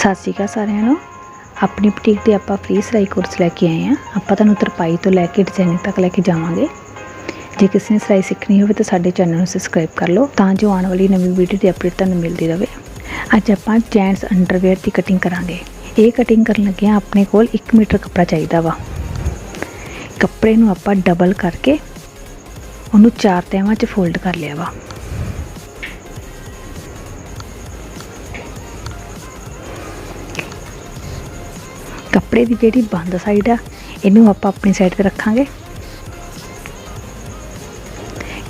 ਸਤਿ ਸ਼੍ਰੀ ਅਕਾਲ ਸਾਰਿਆਂ ਨੂੰ। ਆਪਣੀ ਬੁਟੀਕ ਤੇ ਆਪਾਂ ਫ੍ਰੀ ਸਿਲਾਈ ਕੋਰਸ ਲੈ ਕੇ ਆਏ ਆ ਆਪਾਂ ਤੁਹਾਨੂੰ ਤਰਪਾਈ ਤੋਂ ਲੈ ਕੇ ਡਿਜ਼ਾਈਨਿੰਗ ਤੱਕ ਲੈ ਕੇ ਜਾਵਾਂਗੇ। ਜੇ ਕਿਸੇ ਨੇ ਸਿਲਾਈ ਸਿੱਖਣੀ ਹੋਵੇ ਤਾਂ ਸਾਡੇ ਚੈਨਲ ਨੂੰ ਸਬਸਕ੍ਰਾਈਬ ਕਰ ਲਓ ਤਾਂ ਜੋ ਆਉਣ ਵਾਲੀ ਨਵੀਂ ਵੀਡੀਓ ਦੀ ਅਪਡੇਟ ਤੁਹਾਨੂੰ ਮਿਲਦੀ ਰਹੇ। ਅੱਜ ਆਪਾਂ ਜੈਂਟਸ ਅੰਡਰਵੇਅਰ ਦੀ ਕਟਿੰਗ ਕਰਾਂਗੇ। ਇਹ ਕਟਿੰਗ ਕਰਨ ਲੱਗੇ ਆ ਆਪਣੇ ਕੋਲ 1 ਮੀਟਰ ਕੱਪੜਾ ਚਾਹੀਦਾ ਵਾ। ਕੱਪੜੇ ਨੂੰ ਆਪਾਂ ਡਬਲ ਕਰਕੇ ਉਹਨੂੰ ਚਾਰ ਤਹਿਵਾਂ 'ਚ ਫੋਲਡ ਕਰ ਲਿਆ ਵਾ। ਕੱਪੜੇ ਦੀ ਜਿਹੜੀ ਬੰਦ ਸਾਈਡ ਆ, ਇਹਨੂੰ ਆਪਾਂ ਆਪਣੀ ਸਾਈਡ ਤੇ ਰੱਖਾਂਗੇ।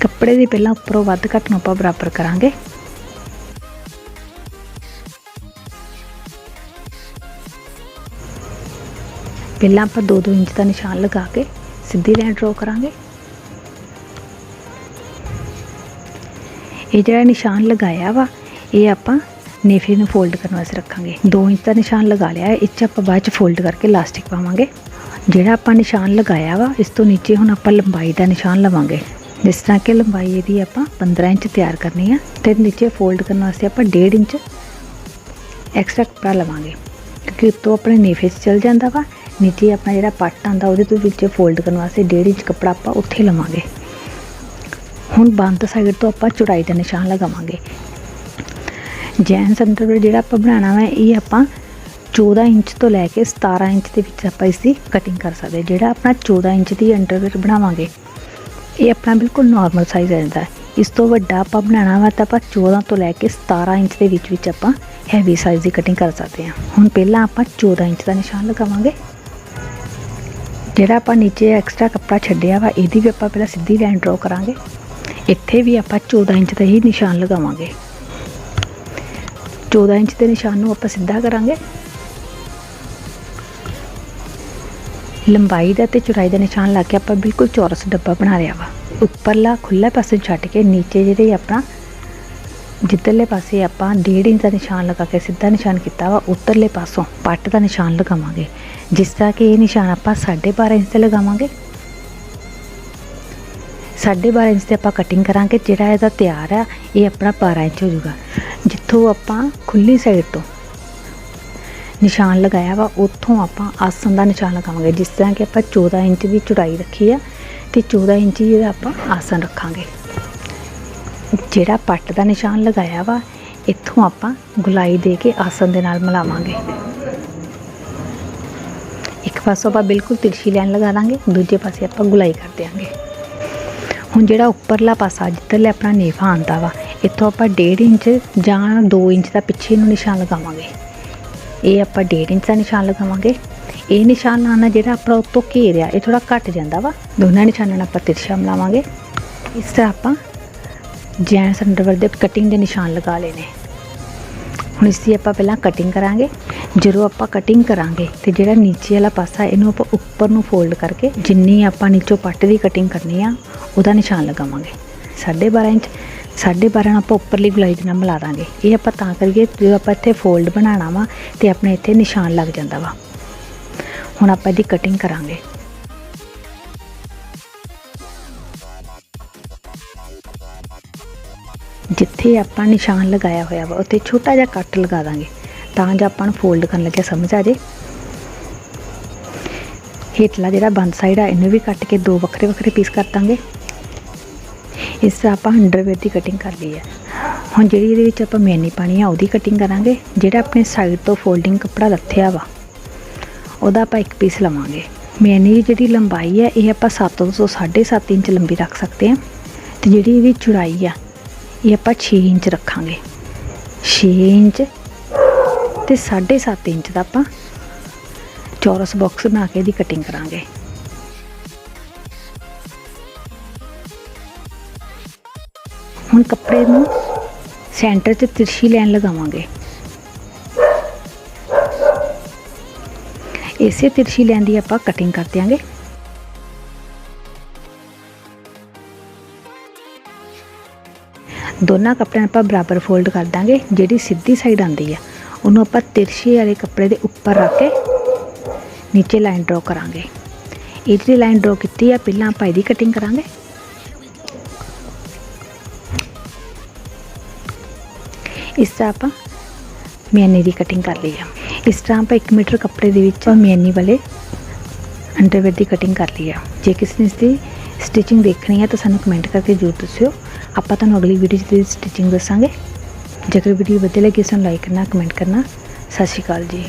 ਕੱਪੜੇ ਦੀ ਪਹਿਲਾਂ ਉੱਪਰੋਂ ਵੱਧ ਘੱਟ ਨੂੰ ਆਪਾਂ ਬਰਾਬਰ ਕਰਾਂਗੇ। ਪਹਿਲਾਂ ਆਪਾਂ 2-2 ਇੰਚ ਦਾ ਨਿਸ਼ਾਨ ਲਗਾ ਕੇ ਸਿੱਧੀ ਲਾਈਨ ਡਰਾ ਕਰਾਂਗੇ। ਇਹ ਜਿਹੜਾ ਨਿਸ਼ਾਨ ਲਗਾਇਆ ਵਾ, ਇਹ ਆਪਾਂ ਨੇਫੇ ਨੂੰ ਫੋਲਡ ਕਰਨ ਵਾਸਤੇ ਰੱਖਾਂਗੇ। 2 ਇੰਚ ਦਾ ਨਿਸ਼ਾਨ ਲਗਾ ਲਿਆ ਹੈ। ਇਹ 'ਚ ਆਪਾਂ ਬਾਅਦ ਚ ਫੋਲਡ ਕਰਕੇ ਇਲਾਸਟਿਕ ਪਾਵਾਂਗੇ। ਜਿਹੜਾ ਆਪਾਂ ਨਿਸ਼ਾਨ ਲਗਾਇਆ ਵਾ, ਇਸ ਤੋਂ ਨੀਚੇ ਹੁਣ ਆਪਾਂ ਲੰਬਾਈ ਦਾ ਨਿਸ਼ਾਨ ਲਵਾਂਗੇ। ਜਿਸ ਤਰ੍ਹਾਂ ਕਿ ਲੰਬਾਈ ਇਹਦੀ ਆਪਾਂ 15 ਇੰਚ ਤਿਆਰ ਕਰਨੀ ਆ ਤੇ ਨੀਚੇ ਫੋਲਡ ਕਰਨ ਵਾਸਤੇ ਆਪਾਂ 1.5 ਇੰਚ ਐਕਸਟਰਾ ਕੱਪੜਾ ਲਵਾਂਗੇ। ਕਿਉਂਕਿ ਉੱਤੋਂ ਆਪਣੇ ਨੇਫੇ 'ਚ ਚਲ ਜਾਂਦਾ ਵਾ, ਨੀਚੇ ਆਪਣਾ ਜਿਹੜਾ ਪੱਟ ਆਂਦਾ ਉਹਦੇ ਤੋਂ ਵਿੱਚ ਫੋਲਡ ਕਰਨ ਵਾਸਤੇ 1.5 ਇੰਚ ਕੱਪੜਾ ਆਪਾਂ ਉੱਥੇ ਲਵਾਂਗੇ। ਹੁਣ ਬੰਦ ਸਾਈਡ ਤੋਂ ਆਪਾਂ ਚੌੜਾਈ ਦਾ ਨਿਸ਼ਾਨ ਲਗਾਵਾਂਗੇ। ਜੈਂਟਸ ਅੰਡਰਵੇਅਰ ਜਿਹੜਾ ਆਪਾਂ ਬਣਾਉਣਾ ਵਾ, ਇਹ ਆਪਾਂ 14 ਇੰਚ ਤੋਂ ਲੈ ਕੇ 17 ਇੰਚ ਦੇ ਵਿੱਚ ਆਪਾਂ ਇਸ ਦੀ ਕਟਿੰਗ ਕਰ ਸਕਦੇ ਜਿਹੜਾ ਆਪਣਾ 14 ਇੰਚ ਦੀ ਅੰਡਰਵੇਅਰ ਬਣਾਵਾਂਗੇ, ਇਹ ਆਪਣਾ ਬਿਲਕੁਲ ਨਾਰਮਲ ਸਾਈਜ਼ ਰਹਿੰਦਾ ਇਸ ਤੋਂ ਵੱਡਾ ਆਪਾਂ ਬਣਾਉਣਾ ਵਾ ਤਾਂ ਆਪਾਂ 14 ਤੋਂ ਲੈ ਕੇ 17 ਇੰਚ ਦੇ ਵਿੱਚ ਵਿੱਚ ਆਪਾਂ ਹੈਵੀ ਸਾਈਜ਼ ਦੀ ਕਟਿੰਗ ਕਰ ਸਕਦੇ ਹਾਂ। ਹੁਣ ਪਹਿਲਾਂ ਆਪਾਂ 14 ਇੰਚ ਦਾ ਨਿਸ਼ਾਨ ਲਗਾਵਾਂਗੇ। ਜਿਹੜਾ ਆਪਾਂ ਨੀਚੇ ਐਕਸਟਰਾ ਕੱਪੜਾ ਛੱਡਿਆ ਵਾ, ਇਹਦੀ ਵੀ ਆਪਾਂ ਪਹਿਲਾਂ ਸਿੱਧੀ ਲਾਈਨ ਡਰਾ ਕਰਾਂਗੇ। ਇੱਥੇ ਵੀ ਆਪਾਂ 14 ਇੰਚ ਦਾ ਹੀ ਨਿਸ਼ਾਨ ਲਗਾਵਾਂਗੇ। 14 ਇੰਚ ਦੇ ਨਿਸ਼ਾਨ ਨੂੰ ਆਪਾਂ ਸਿੱਧਾ ਕਰਾਂਗੇ। ਲੰਬਾਈ ਦਾ ਤੇ ਚੌੜਾਈ ਦਾ ਨਿਸ਼ਾਨ ਲਾ ਕੇ ਆਪਾਂ ਬਿਲਕੁਲ ਚੌਰਸ ਡੱਬਾ ਬਣਾ ਲਿਆ ਵਾ। ਉੱਪਰਲਾ ਖੁੱਲਾ ਪਾਸੇ ਛੱਡ ਕੇ ਨੀਚੇ ਜਿਹੜੇ ਆਪਣਾ ਜਿੱਧਰਲੇ ਪਾਸੇ ਆਪਾਂ 1.5 ਇੰਚ ਦਾ ਨਿਸ਼ਾਨ ਲਗਾ ਕੇ ਸਿੱਧਾ ਨਿਸ਼ਾਨ ਕੀਤਾ ਵਾ ਉੱਤਰਲੇ ਪਾਸੋਂ ਪੱਟ ਦਾ ਨਿਸ਼ਾਨ ਲਗਾਵਾਂਗੇ। ਜਿਸ ਤਰ੍ਹਾਂ ਕਿ ਇਹ ਨਿਸ਼ਾਨ ਆਪਾਂ 12.5 ਇੰਚ ਤੇ ਲਗਾਵਾਂਗੇ। 12.5 ਇੰਚ ਤੇ ਆਪਾਂ ਕਟਿੰਗ ਕਰਾਂਗੇ, ਜਿਹੜਾ ਇਹਦਾ ਤਿਆਰ ਆ, ਇਹ ਆਪਣਾ 12 ਇੰਚ ਹੋ ਜਾਊਗਾ। ਜਿੱਥੋਂ ਆਪਾਂ ਖੁੱਲੀ ਸਾਈਡ ਤੋਂ ਨਿਸ਼ਾਨ ਲਗਾਇਆ ਵਾ, ਉੱਥੋਂ ਆਪਾਂ ਆਸਣ ਦਾ ਨਿਸ਼ਾਨ ਲਗਾਵਾਂਗੇ। ਜਿਸ ਤਰ੍ਹਾਂ ਕਿ ਆਪਾਂ 14 ਇੰਚ ਦੀ ਚੌੜਾਈ ਰੱਖੀ ਆ ਤੇ 14 ਇੰਚ ਹੀ ਇਹਦਾ ਆਪਾਂ ਆਸਣ ਰੱਖਾਂਗੇ। ਜਿਹੜਾ ਪੱਟ ਦਾ ਨਿਸ਼ਾਨ ਲਗਾਇਆ ਵਾ, ਇੱਥੋਂ ਆਪਾਂ ਗੁਲਾਈ ਦੇ ਕੇ ਆਸਨ ਦੇ ਨਾਲ ਮਿਲਾਵਾਂਗੇ। ਇੱਕ ਪਾਸੋਂ ਆਪਾਂ ਬਿਲਕੁਲ ਤਿਰਛੀ ਲਾਈਨ ਲਗਾ ਦਾਂਗੇ ਦੂਜੇ ਪਾਸੇ ਆਪਾਂ ਗੁਲਾਈ ਕਰ ਦਿਆਂਗੇ। ਹੁਣ ਜਿਹੜਾ ਉੱਪਰਲਾ ਪਾਸਾ, ਜਿੱਧਰਲੇ ਆਪਣਾ ਨੇਫਾ ਆਂਦਾ ਵਾ ਇੱਥੋਂ ਆਪਾਂ 1.5 ਇੰਚ ਜਾਂ 2 ਇੰਚ ਦਾ ਪਿੱਛੇ ਨੂੰ ਨਿਸ਼ਾਨ ਲਗਾਵਾਂਗੇ। ਇਹ ਆਪਾਂ 1.5 ਇੰਚ ਦਾ ਨਿਸ਼ਾਨ ਲਗਾਵਾਂਗੇ। ਇਹ ਨਿਸ਼ਾਨ ਲਾਣਾ ਜਿਹੜਾ ਆਪਣਾ ਉੱਤੋਂ ਘੇਰਿਆ ਇਹ ਥੋੜਾ ਘੱਟ ਜਾਂਦਾ ਵਾ। ਦੋਨਾਂ ਨਿਸ਼ਾਨਾਂ ਨਾਲ ਆਪਾਂ ਤਿਰਛਾ ਮਿਲਾਵਾਂਗੇ। ਇਸ ਤਰ੍ਹਾਂ ਆਪਾਂ ਜੈਂਟਸ ਅੰਡਰਵਰ ਦੇ ਕਟਿੰਗ ਦੇ ਨਿਸ਼ਾਨ ਲਗਾ ਲੈਣੇ ਹੁਣ ਇਸ ਦੀ ਆਪਾਂ ਪਹਿਲਾਂ ਕਟਿੰਗ ਕਰਾਂਗੇ। ਜਦੋਂ ਆਪਾਂ ਕਟਿੰਗ ਕਰਾਂਗੇ ਤੇ ਜਿਹੜਾ ਨੀਚੇ ਵਾਲਾ ਪਾਸਾ, ਇਹਨੂੰ ਆਪਾਂ ਉੱਪਰ ਨੂੰ ਫੋਲਡ ਕਰਕੇ ਜਿੰਨੀ ਆਪਾਂ ਨੀਚੋਂ ਪੱਟ ਦੀ ਕਟਿੰਗ ਕਰਨੀ ਆ, ਉਹਦਾ ਨਿਸ਼ਾਨ ਲਗਾਵਾਂਗੇ। 12.5 ਇੰਚ 12.5 ਨੂੰ ਆਪਾਂ ਉੱਪਰਲੀ ਗੁਲਾਈ ਦੇ ਨਾਲ ਮਿਲਾ ਦਾਂਗੇ। ਇਹ ਆਪਾਂ ਤਾਂ ਕਰੀਏ ਜਦੋਂ ਆਪਾਂ ਇੱਥੇ ਫੋਲਡ ਬਣਾਉਣਾ ਵਾ ਤੇ ਆਪਣੇ ਇੱਥੇ ਨਿਸ਼ਾਨ ਲੱਗ ਜਾਂਦਾ ਵਾ। ਹੁਣ ਆਪਾਂ ਇਹਦੀ ਕਟਿੰਗ ਕਰਾਂਗੇ। ਜਿੱਥੇ ਆਪਾਂ ਨਿਸ਼ਾਨ ਲਗਾਇਆ ਹੋਇਆ ਵਾ, ਉੱਥੇ ਛੋਟਾ ਜਿਹਾ ਕੱਟ ਲਗਾ ਦਾਂਗੇ। ਤਾਂ ਜੋ ਆਪਾਂ ਨੂੰ ਫੋਲਡ ਕਰਨ ਲੱਗਿਆ, ਸਮਝ ਆ ਜੇ? ਹੇਠਲਾ ਜਿਹੜਾ ਬੰਦ ਸਾਈਡ ਆ, ਇਹਨੂੰ ਵੀ ਕੱਟ ਕੇ ਦੋ ਵੱਖਰੇ ਵੱਖਰੇ ਪੀਸ ਕਰ ਦਾਂਗੇ। ਇਸ ਤਰ੍ਹਾਂ ਆਪਾਂ ਅੰਡਰਵੇਅਰ ਦੀ ਕਟਿੰਗ ਕਰ ਲਈ ਹੈ। ਹੁਣ ਜਿਹੜੀ ਇਹਦੇ ਵਿੱਚ ਆਪਾਂ ਮੈਨੀ ਪਾਣੀ ਆ, ਉਹਦੀ ਕਟਿੰਗ ਕਰਾਂਗੇ, ਜਿਹੜਾ ਆਪਣੇ ਸਾਈਡ ਤੋਂ ਫੋਲਡਿੰਗ ਕੱਪੜਾ ਰੱਥਿਆ ਵਾ, ਉਹਦਾ ਆਪਾਂ ਇੱਕ ਪੀਸ ਲਵਾਂਗੇ। ਮੈਨੀ ਦੀ ਜਿਹੜੀ ਲੰਬਾਈ ਹੈ ਇਹ ਆਪਾਂ 7 ਤੋਂ 7.5 ਇੰਚ ਲੰਬੀ ਰੱਖ ਸਕਦੇ ਹਾਂ ਤੇ ਜਿਹੜੀ ਇਹਦੀ ਚੌੜਾਈ ਆ, ਇਹ ਆਪਾਂ 6 ਇੰਚ ਰੱਖਾਂਗੇ। 6 ਇੰਚ ਤੇ 7.5 ਇੰਚ ਦਾ ਆਪਾਂ ਚੌਰਸ ਬਾਕਸ ਬਣਾ ਕੇ ਇਹਦੀ ਕਟਿੰਗ ਕਰਾਂਗੇ। ਹੁਣ ਕੱਪੜੇ ਨੂੰ ਸੈਂਟਰ 'ਚ ਤਿਰਛੀ ਲਾਈਨ ਲਗਾਵਾਂਗੇ। ਇਸੇ ਤਿਰਛੀ ਲਾਈਨ ਦੀ ਆਪਾਂ ਕਟਿੰਗ ਕਰ ਦਿਆਂਗੇ। ਦੋਨਾਂ ਕੱਪੜਿਆਂ ਆਪਾਂ ਬਰਾਬਰ ਫੋਲਡ ਕਰ ਦਾਂਗੇ ਜਿਹੜੀ ਸਿੱਧੀ ਸਾਈਡ ਆਂਦੀ ਆ। ਉਹਨੂੰ ਆਪਾਂ ਤਿਰਛੇ ਵਾਲੇ ਕੱਪੜੇ ਦੇ ਉੱਪਰ ਰੱਖ ਕੇ ਨੀਚੇ ਲਾਈਨ ਡਰਾ ਕਰਾਂਗੇ। ਇਹ ਜਿਹੜੀ ਲਾਈਨ ਡਰਾ ਕੀਤੀ ਆ, ਪਹਿਲਾਂ ਆਪਾਂ ਇਹਦੀ ਕਟਿੰਗ ਕਰਾਂਗੇ। ਇਸ ਤਰ੍ਹਾਂ ਆਪਾਂ ਮਿਆਨੀ ਦੀ ਕਟਿੰਗ ਕਰ ਲਈ ਆ। ਇਸ ਤਰ੍ਹਾਂ ਆਪਾਂ 1 ਮੀਟਰ ਕੱਪੜੇ ਦੇ ਵਿੱਚ ਮਿਆਨੀ ਵਾਲੇ ਅੰਡਰਵੇਅਰ ਦੀ ਕਟਿੰਗ ਕਰ ਲਈ ਆ। ਜੇ ਕਿਸੇ ਨੇ ਇਸ ਦੀ ਸਟਿਚਿੰਗ ਦੇਖਣੀ ਹੈ ਤਾਂ ਸਾਨੂੰ ਕਮੈਂਟ ਕਰਕੇ ਜ਼ਰੂਰ ਦੱਸਿਓ। ਆਪਾਂ ਤੁਹਾਨੂੰ ਅਗਲੀ ਵੀਡੀਓ 'ਚ ਦੀ ਸਟਿਚਿੰਗ ਦੱਸਾਂਗੇ। ਜੇਕਰ ਵੀਡੀਓ ਵਧੀਆ ਲੱਗੀ ਸਾਨੂੰ ਲਾਈਕ ਕਰਨਾ ਕਮੈਂਟ ਕਰਨਾ। ਸਤਿ ਸ਼੍ਰੀ ਅਕਾਲ ਜੀ।